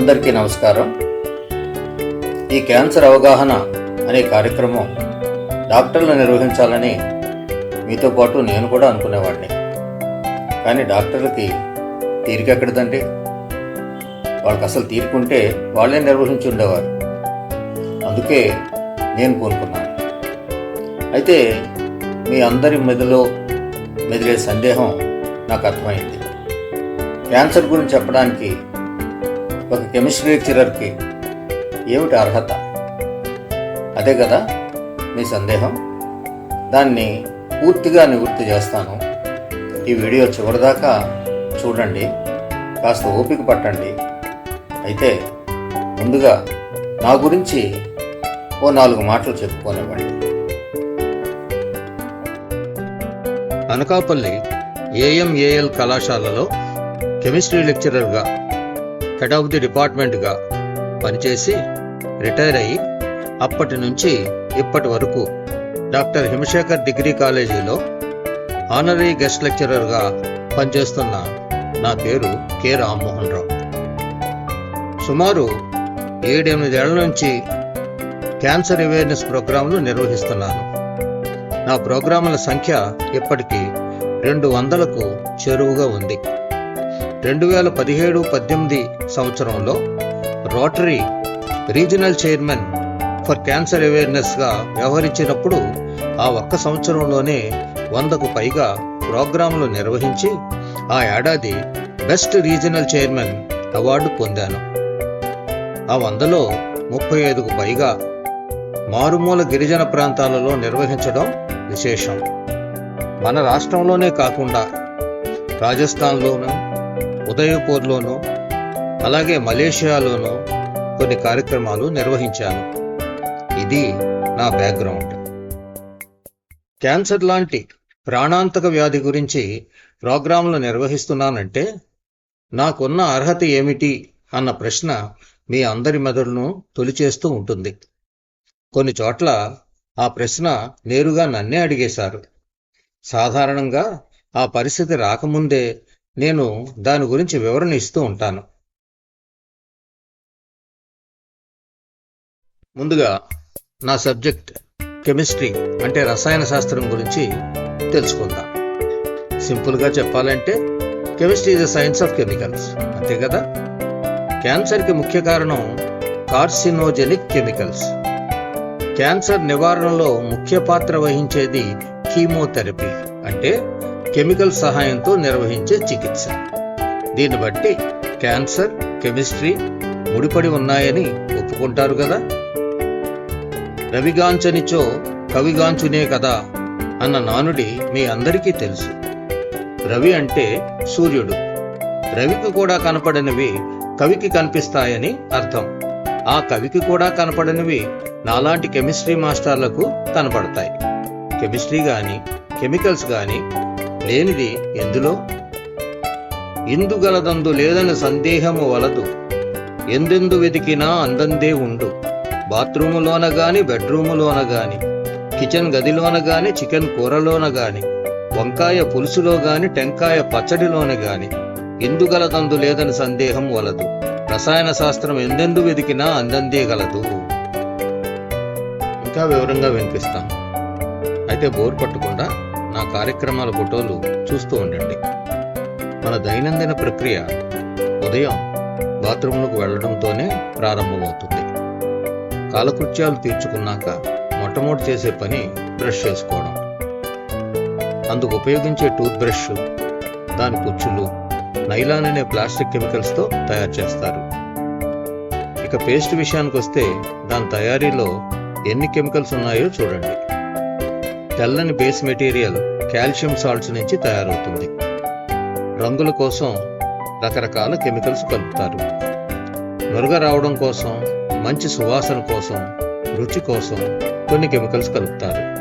అందరికీ నమస్కారం. ఈ క్యాన్సర్ అవగాహన అనే కార్యక్రమం డాక్టర్లు నిర్వహించాలని మీతో పాటు నేను కూడా అనుకునేవాడిని. కానీ డాక్టర్లకి తీరిక ఎక్కడిదండి? వాళ్ళకి అసలు తీరుకుంటే వాళ్ళే నిర్వహించి ఉండేవారు. అందుకే నేను కోరుకున్నాను. అయితే మీ అందరి మెదలో మెదిలే సందేహం నాకు అర్థమైంది. క్యాన్సర్ గురించి చెప్పడానికి ఒక కెమిస్ట్రీ లెక్చరర్కి ఏమిటి అర్హత? అదే కదా మీ సందేహం? దాన్ని పూర్తిగా నివృత్తి చేస్తాను. ఈ వీడియో చివరిదాకా చూడండి కాస్త ఓపిక పట్టండి. అయితే ముందుగా నా గురించి ఓ నాలుగు మాటలు చెప్పుకోనివ్వండి. అనకాపల్లి ఏఎంఏఎల్ కళాశాలలో కెమిస్ట్రీ లెక్చరర్గా హెడ్ ఆఫ్ ది డిపార్ట్మెంట్గా పనిచేసి రిటైర్ అయ్యి అప్పటి నుంచి ఇప్పటి వరకు డాక్టర్ హిమశేఖర్ డిగ్రీ కాలేజీలో ఆనరీ గెస్ట్ లెక్చరర్గా పనిచేస్తున్న నా పేరు కె. రామ్మోహన్ రావు. సుమారు ఏడెనిమిదేళ్ళ నుంచి క్యాన్సర్ అవేర్నెస్ ప్రోగ్రాంలు నిర్వహిస్తున్నాను. నా ప్రోగ్రాముల సంఖ్య ఇప్పటికీ రెండు వందలకు చేరువుగా ఉంది. రెండు వేల పదిహేడు పద్దెనిమిది సంవత్సరంలో Rotary regional chairman for cancer అవేర్నెస్గా వ్యవహరించినప్పుడు ఆ ఒక్క సంవత్సరంలోనే వందకు పైగా ప్రోగ్రాంలు నిర్వహించి ఆ ఏడాది బెస్ట్ రీజనల్ చైర్మన్ అవార్డు పొందాను. ఆ వందలో ముప్పై ఐదుకు పైగా మారుమూల గిరిజన ప్రాంతాలలో నిర్వహించడం విశేషం. మన రాష్ట్రంలోనే కాకుండా రాజస్థాన్లోనూ ఉదయపూర్లోనూ అలాగే మలేషియాలోనూ కొన్ని కార్యక్రమాలు నిర్వహించాను. ఇది నా బ్యాక్గ్రౌండ్. క్యాన్సర్ లాంటి ప్రాణాంతక వ్యాధి గురించి ప్రోగ్రాంలు నిర్వహిస్తున్నానంటే నాకున్న అర్హత ఏమిటి అన్న ప్రశ్న మీ అందరి మెదడును తొలిచేస్తూ ఉంటుంది. కొన్ని చోట్ల ఆ ప్రశ్న నేరుగా నన్నే అడిగేశారు. సాధారణంగా ఆ పరిస్థితి రాకముందే నేను దాని గురించి వివరణ ఇస్తూ ఉంటాను. ముందుగా నా సబ్జెక్ట్ కెమిస్ట్రీ అంటే రసాయన శాస్త్రం గురించి తెలుసుకుందాం. సింపుల్గా చెప్పాలంటే chemistry is the science of chemicals. అంతే కదా? క్యాన్సర్కి ముఖ్య కారణం కార్సినోజెనిక్ కెమికల్స్. క్యాన్సర్ నివారణలో ముఖ్య పాత్ర వహించేది కీమోథెరపీ. అంటే కెమికల్ సహాయంతో నిర్వహించే చికిత్స. దీన్ని బట్టి క్యాన్సర్ కెమిస్ట్రీ ముడిపడి ఉన్నాయని ఒప్పుకుంటారు కదా? రవిగాంచనిచో కవిగాంచునే కదా అన్న నానుడి మీ అందరికీ తెలుసు. రవి అంటే సూర్యుడు. రవికి కూడా కనపడనివి కవికి కనిపిస్తాయని అర్థం. ఆ కవికి కూడా కనపడనివి నాలాంటి కెమిస్ట్రీ మాస్టర్లకు కనపడతాయి. కెమిస్ట్రీ కానీ కెమికల్స్ కానీ లేనిది ఎందులో? ఇందుగలదందు లేదని సందేహము వలదు. ఎందెందు వెతికినా అందందే ఉండు. బాత్రూములోన గాని బెడ్రూములోన గాని కిచెన్ గదిలోన గాని చికెన్ కూరలోన గాని వంకాయ పులుసులో గాని టెంకాయ పచ్చడిలోన గాని ఇందుగలదందు లేదని సందేహం వలదు. రసాయన శాస్త్రం ఎందెందు వెతికినా అందందే గలదు. ఇంకా వివరంగా వినిపిస్తాను. అయితే బోర్ పట్టకుండా కార్యక్రమాల ఫోటోలు చూస్తూ ఉండండి. మన దైనందిన ప్రక్రియ ఉదయం బాత్రూంలోకి వెళ్ళడంతోనే ప్రారంభమవుతుంది. కాలకృత్యాలు తీర్చుకున్నాక మొట్టమొదటి చేసే పని బ్రష్ చేసుకోవడం. అందుకు ఉపయోగించే టూత్ బ్రష్ దాని కుచ్చులు నైలాన్ అనే ప్లాస్టిక్ కెమికల్స్తో తయారు చేస్తారు. ఇక పేస్ట్ విషయానికి వస్తే దాని తయారీలో ఎన్ని కెమికల్స్ ఉన్నాయో చూడండి. తెల్లని బేస్ మెటీరియల్ కాల్షియం సాల్ట్స్ నుంచి తయారవుతుంది. రంగుల కోసం రకరకాల కెమికల్స్ కలుపుతారు. నురగ రావడం కోసం మంచి సువాసన కోసం రుచి కోసం కొన్ని కెమికల్స్ కలుపుతారు.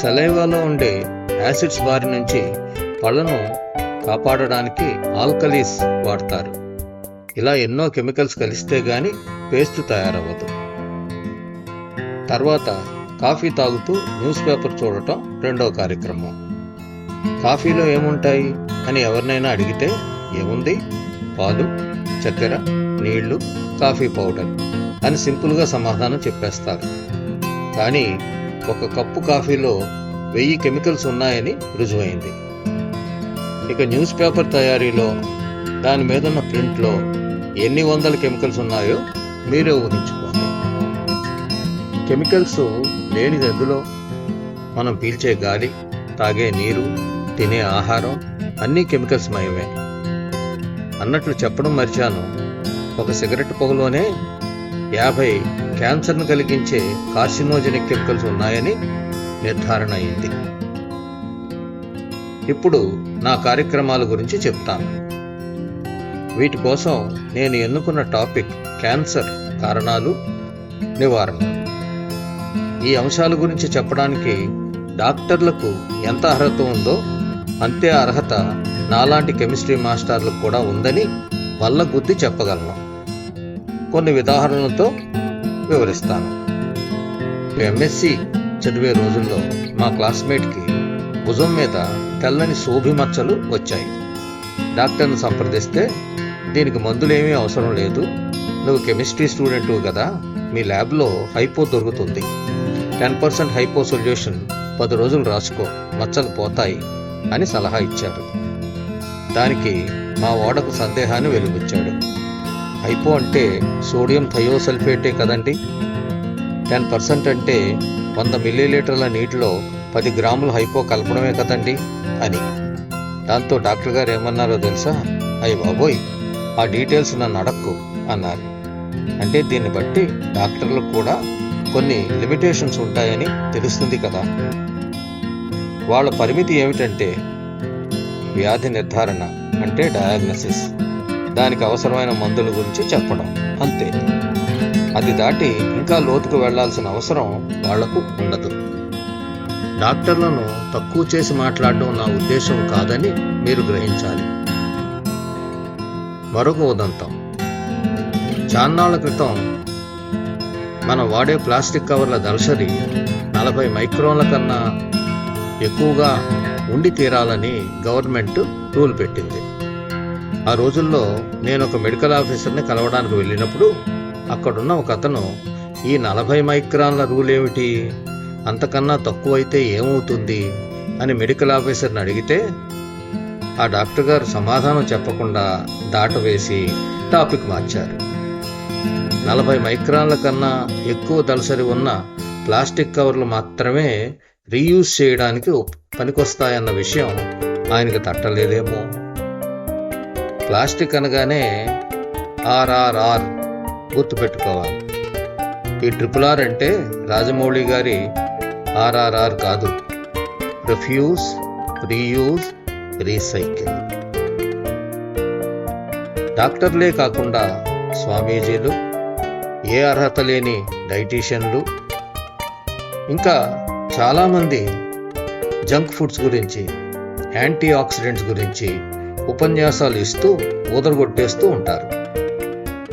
సెలైవాలో ఉండే యాసిడ్స్ బారి నుంచి పళ్ళను కాపాడడానికి ఆల్కలీస్ వాడతారు. ఇలా ఎన్నో కెమికల్స్ కలిస్తే గాని పేస్ట్ తయారవ్వదు. తర్వాత కాఫీ తాగుతూ న్యూస్ పేపర్ చూడటం రెండో కార్యక్రమం. కాఫీలో ఏముంటాయి అని ఎవరినైనా అడిగితే ఏముంది? పాలు చక్కెర నీళ్ళు కాఫీ పౌడర్ అని సింపుల్గా సమాధానం చెప్పేస్తారు. కానీ ఒక కప్పు కాఫీలో వెయ్యి కెమికల్స్ ఉన్నాయని రుజువైంది. ఇక న్యూస్ పేపర్ తయారీలో దాని మీద ఉన్న ప్రింట్లో ఎన్ని వందల కెమికల్స్ ఉన్నాయో మీరే ఊహించుకోండి కెమికల్స్ లేనిది ఎందులో మనం పీల్చే గాలి తాగే నీరు తినే ఆహారం అన్నీ కెమికల్స్ మయమే. అన్నట్లు చెప్పడం మర్చాను. ఒక సిగరెట్ పొగలోనే యాభై క్యాన్సర్ను కలిగించే కార్సినోజెనిక్ కెమికల్స్ ఉన్నాయని నిర్ధారణ అయింది. ఇప్పుడు నా కార్యక్రమాల గురించి చెప్తాను. వీటి కోసం నేను ఎన్నుకున్న టాపిక్ క్యాన్సర్ కారణాలు నివారణ. ఈ అంశాల గురించి చెప్పడానికి డాక్టర్లకు ఎంత అర్హత ఉందో అంతే అర్హత నాలాంటి కెమిస్ట్రీ మాస్టర్లకు కూడా ఉందని వల్ల గుద్ది చెప్పగలను. కొన్ని ఉదాహరణలతో వివరిస్తాను. ఎంఎస్సి చదివే రోజుల్లో మా క్లాస్మేట్కి భుజం మీద తెల్లని శోభి మచ్చలు వచ్చాయి. డాక్టర్ని సంప్రదిస్తే దీనికి మందులేమీ అవసరం లేదు. నువ్వు కెమిస్ట్రీ స్టూడెంట్ కదా మీ ల్యాబ్లో హైపో దొరుకుతుంది. టెన్ పర్సెంట్ హైపో సొల్యూషన్ పది రోజులు రాసుకో మచ్చలు పోతాయి అని సలహా ఇచ్చారు దానికి మా ఓడకు సందేహాన్ని వెలుగుచ్చాడు హైపో అంటే సోడియం థయోసల్ఫేటే కదండి? టెన్ పర్సెంట్ అంటే వంద మిల్లీలీటర్ల నీటిలో పది గ్రాముల హైపో కలపడమే కదండి అని. దాంతో డాక్టర్ గారు ఏమన్నారో తెలుసా? అయ్యి బాబోయ్ ఆ డీటెయిల్స్ నన్ను అడక్కు అన్నారు. అంటే దీన్ని బట్టి డాక్టర్లకు కూడా కొన్ని లిమిటేషన్స్ ఉంటాయని తెలుస్తుంది కదా. వాళ్ళ పరిమితి ఏమిటంటే వ్యాధి నిర్ధారణ అంటే డయాగ్నసిస్. దానికి అవసరమైన మందుల గురించి చెప్పడం అంతే. అది దాటి ఇంకా లోతుకు వెళ్ళాల్సిన అవసరం వాళ్ళకు ఉండదు. డాక్టర్లను తక్కువ చేసి మాట్లాడడం నా ఉద్దేశం కాదని మీరు గ్రహించాలి. మరొక ఉదంతం. చాన్నాళ్ళ క్రితం మనం వాడే ప్లాస్టిక్ కవర్ల దళసరి నలభై మైక్రోన్ల కన్నా ఎక్కువగా ఉండి తీరాలని గవర్నమెంట్ రూల్ పెట్టింది. ఆ రోజుల్లో నేను ఒక మెడికల్ ఆఫీసర్ని కలవడానికి వెళ్ళినప్పుడు అక్కడున్న ఒక అతను ఈ నలభై మైక్రాన్ల రూల్ ఏమిటి? అంతకన్నా తక్కువైతే ఏమవుతుంది? అని మెడికల్ ఆఫీసర్ని అడిగితే ఆ డాక్టర్ గారు సమాధానం చెప్పకుండా దాటవేసి టాపిక్ మార్చారు. నలభై మైక్రాన్ల కన్నా ఎక్కువ దళసరి ఉన్న ప్లాస్టిక్ కవర్లు మాత్రమే రీయూజ్ చేయడానికి పనికొస్తాయన్న విషయం ఆయనకు తట్టలేదేమో. ప్లాస్టిక్ అనగానే ఆర్ఆర్ఆర్ గుర్తుపెట్టుకోవాలి. ఈ ట్రిపుల్ ఆర్ అంటే రాజమౌళి గారి ఆర్ఆర్ఆర్ కాదు. Refuse reuse recycle. డాక్టర్లే కాకుండా స్వామీజీలు ఏ అర్హత లేని డైటీషియన్లు? ఇంకా చాలామంది జంక్ ఫుడ్స్ గురించి యాంటీ ఆక్సిడెంట్స్ గురించి ఉపన్యాసాలు ఇస్తూ ఊదరగొట్టేస్తూ ఉంటారు.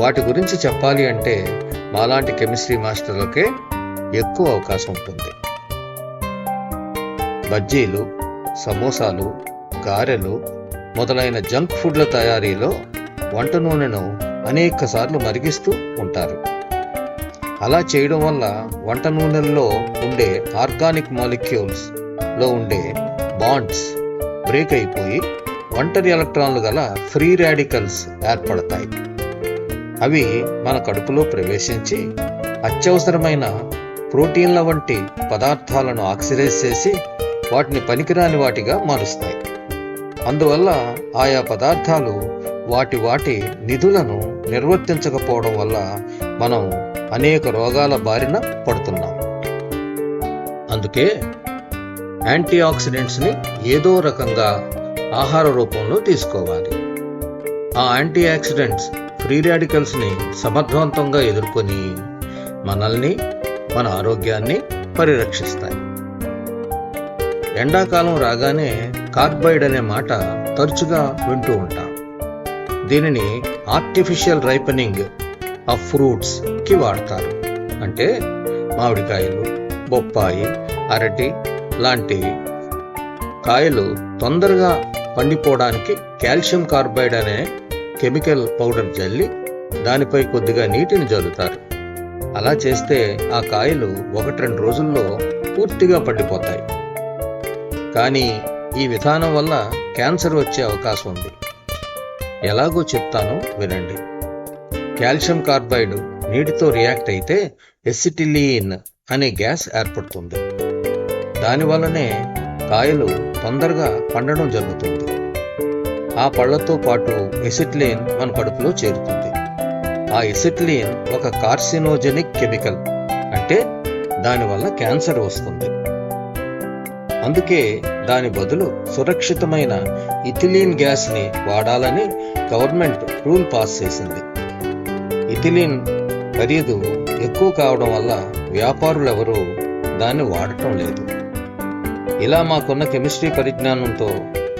వాటి గురించి చెప్పాలి అంటే మాలాంటి కెమిస్ట్రీ మాస్టర్లకే ఎక్కువ అవకాశం ఉంటుంది. బజ్జీలు సమోసాలు గారెలు మొదలైన జంక్ ఫుడ్ల తయారీలో వంట నూనెను అనేకసార్లు మరిగిస్తూ ఉంటారు. అలా చేయడం వల్ల వంట నూనెల్లో ఉండే ఆర్గానిక్ మాలిక్యూల్స్లో ఉండే బాండ్స్ బ్రేక్ అయిపోయి ఒంటరి ఎలక్ట్రాన్లు గల ఫ్రీ రాడికల్స్ ఏర్పడతాయి. అవి మన కడుపులో ప్రవేశించి అత్యవసరమైన ప్రోటీన్ల వంటి పదార్థాలను ఆక్సిడైజ్ చేసి వాటిని పనికిరాని వాటిగా మారుస్తాయి. అందువల్ల ఆయా పదార్థాలు వాటి వాటి నిధులను నిర్వర్తించకపోవడం వల్ల మనం అనేక రోగాల బారిన పడుతున్నాం. అందుకే యాంటీ ఆక్సిడెంట్స్ని ఏదో రకంగా ఆహార రూపంలో తీసుకోవాలి. ఆ యాంటీ ఆక్సిడెంట్స్ ఫ్రీ రాడికల్స్ని సమర్థవంతంగా ఎదుర్కొని మనల్ని మన ఆరోగ్యాన్ని పరిరక్షిస్తాయి. ఎండాకాలం రాగానే కార్బైడ్ అనే మాట తరచుగా వింటూ ఉంటాం. దీనిని ఆర్టిఫిషియల్ రైపనింగ్ ఆ ఫ్రూట్స్కి వాడతారు. అంటే మామిడికాయలు బొప్పాయి అరటి లాంటి కాయలు తొందరగా పండిపోవడానికి కాల్షియం కార్బైడ్ అనే కెమికల్ పౌడర్ జల్లి దానిపై కొద్దిగా నీటిని జల్లుతారు. అలా చేస్తే ఆ కాయలు ఒకటి రెండు రోజుల్లో పూర్తిగా పండిపోతాయి. కానీ ఈ విధానం వల్ల క్యాన్సర్ వచ్చే అవకాశం ఉంది. ఎలాగో చెప్తాను వినండి. కాల్షియం కార్బైడ్ నీటితో రియాక్ట్ అయితే ఎసిటిలీన్ అనే గ్యాస్ ఏర్పడుతుంది. దానివల్లనే కాయలు తొందరగా పండడం జరుగుతుంది. ఆ పళ్ళతో పాటు ఎసిట్లీన్ మన కడుపులో చేరుతుంది. ఆ ఎసిట్లీన్ ఒక కార్సినోజెనిక్ కెమికల్ అంటే దానివల్ల క్యాన్సర్ వస్తుంది. అందుకే దాని బదులు సురక్షితమైన ఇథిలీన్ గ్యాస్ని వాడాలని గవర్నమెంట్ రూల్ పాస్ చేసింది. ఇథిలీన్ ఖరీదు ఎక్కువ కావడం వల్ల వ్యాపారులెవరూ దాన్ని వాడటం లేదు. ఇలా మాకున్న కెమిస్ట్రీ పరిజ్ఞానంతో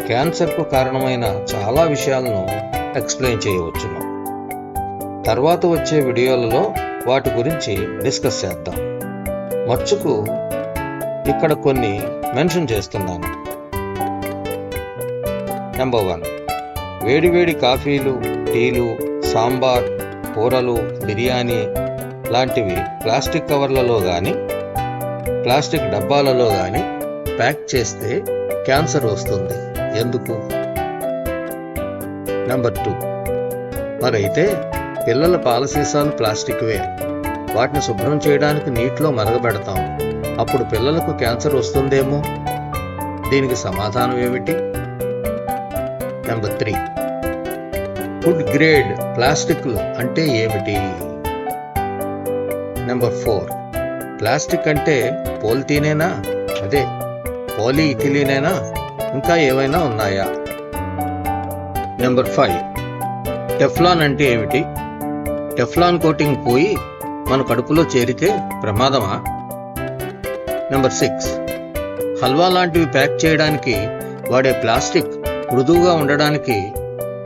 క్యాన్సర్కు కారణమైన చాలా విషయాలను ఎక్స్ప్లెయిన్ చేయవచ్చును. తర్వాత వచ్చే వీడియోలలో వాటి గురించి డిస్కస్ చేద్దాం. మచ్చుకు ఇక్కడ కొన్ని మెన్షన్ చేస్తున్నాను. నెంబర్ వన్ వేడివేడి కాఫీలు టీలు సాంబార్ కూరలు బిర్యానీ లాంటివి ప్లాస్టిక్ కవర్లలో కానీ ప్లాస్టిక్ డబ్బాలలో కానీ ప్యాక్ చేస్తే క్యాన్సర్ వస్తుంది. ఎందుకు? Number two. మరైతే పిల్లల పాల సీసాలు ప్లాస్టిక్వే. వాటిని శుభ్రం చేయడానికి నీటిలో మరగబెడతాం. అప్పుడు పిల్లలకు క్యాన్సర్ వస్తుందేమో? దీనికి సమాధానం ఏమిటి? Number three. ఫుడ్ గ్రేడ్ ప్లాస్టిక్లు అంటే ఏమిటి? Number four. ప్లాస్టిక్ అంటే పోల్తీనేనా అదే పోలీ ఇథిలీనేనా? ఇంకా ఏవైనా ఉన్నాయా? Number five. టెఫ్లాన్ అంటే ఏమిటి? టెఫ్లాన్ కోటింగ్ పోయి మన కడుపులో చేరితే ప్రమాదమా? Number six. హల్వా లాంటివి ప్యాక్ చేయడానికి వాడే ప్లాస్టిక్ మృదువుగా ఉండడానికి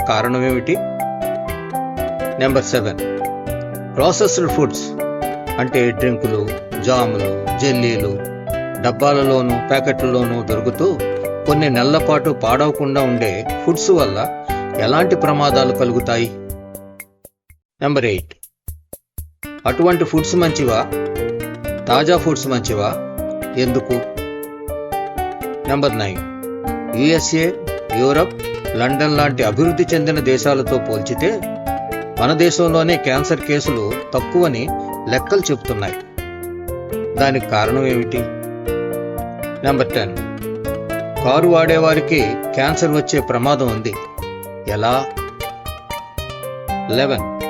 కారణం ఏమిటి నెంబర్ సెవెన్ ప్రాసెస్డ్ ఫుడ్స్ అంటే డ్రింకులు జాములు జెల్లీలు డబ్బాలలోనూ ప్యాకెట్లలోనూ దొరుకుతూ కొన్ని నెలల పాటు పాడవకుండా ఉండే ఫుడ్స్ వల్ల ఎలాంటి ప్రమాదాలు కలుగుతాయి? నెంబర్ ఎయిట్ అటువంటి ఫుడ్స్ మంచివా? తాజా ఫుడ్స్ మంచివా? ఎందుకు? Number nine USA Europe London లాంటి అభివృద్ధి చెందిన దేశాలతో పోల్చితే మన దేశంలోనే క్యాన్సర్ కేసులు తక్కువని లెక్కలు చెబుతున్నాయి. దానికి కారణం ఏమిటి? Number ten. కారు వాడేవారికి క్యాన్సర్ వచ్చే ప్రమాదం ఉంది. ఎలా? లెవెన్.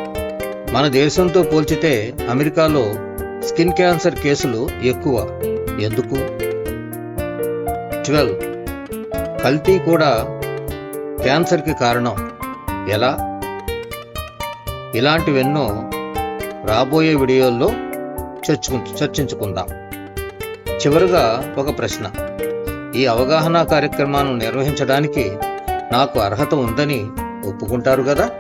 మన దేశంతో పోల్చితే అమెరికాలో స్కిన్ క్యాన్సర్ కేసులు ఎక్కువ. ఎందుకు? ట్వెల్వ్. కల్తీ కూడా క్యాన్సర్కి కారణం ఎలా? ఇలాంటివెన్నో రాబోయే వీడియోల్లో చర్చు చర్చించుకుందాం. చివరగా ఒక ప్రశ్న. ఈ అవగాహన కార్యక్రమాన్ని నిర్వహించడానికి నాకు అర్హత ఉందని ఒప్పుకుంటారు కదా?